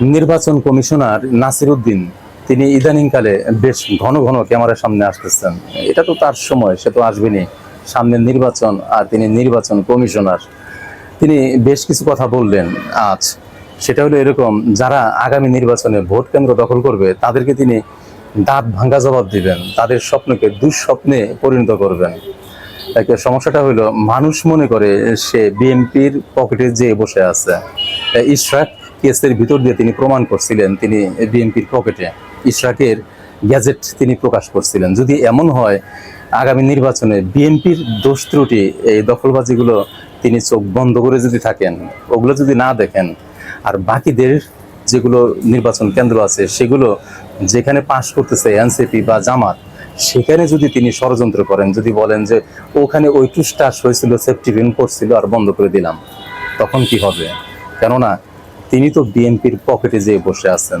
নির্বাচন কমিশনার নাসির উদ্দিন, তিনি ইদানিংকালে বেশ ঘন ঘন ক্যামেরার সামনে আসতেছেন। এটা তো তার সময়, সে তো আসবেনি। সামনের নির্বাচন আর তিনি নির্বাচন কমিশনার। তিনি বেশ কিছু কথা বললেন আজ। সেটা হলো এরকম, যারা আগামী নির্বাচনে ভোট কেন্দ্র দখল করবে, তাদেরকে তিনি দাঁত ভাঙ্গা জবাব দিবেন। তাদের স্বপ্নকে দুঃস্বপ্নে পরিণত করবেন। একে সমস্যাটা হলো, মানুষ মনে করে সে বিএনপির পকেটে যেয়ে বসে আছে। ইশরাক কেসের ভিতর দিয়ে তিনি প্রমাণ করছিলেন, তিনি বিএনপির পকেটে। ইশরাকের গ্যাজেট তিনি প্রকাশ করছিলেন। যদি এমন হয়, আগামী নির্বাচনে বিএনপির দোষ ত্রুটি, এই দখলবাজিগুলো তিনি চোখ বন্ধ করে যদি থাকেন, ওগুলো যদি না দেখেন, আর বাকিদের যেগুলো নির্বাচন কেন্দ্র আছে, সেগুলো যেখানে পাশ করতেছে এনসিপি বা জামাত, সেখানে যদি তিনি ষড়যন্ত্র করেন, যদি বলেন যে ওখানে ওই টুসটাস হয়েছিল, সেফটি পিন করছিল আর বন্ধ করে দিলাম, তখন কি হবে? কেননা তিনি তো বিএনপির পকেটে যেয়ে বসে আছেন।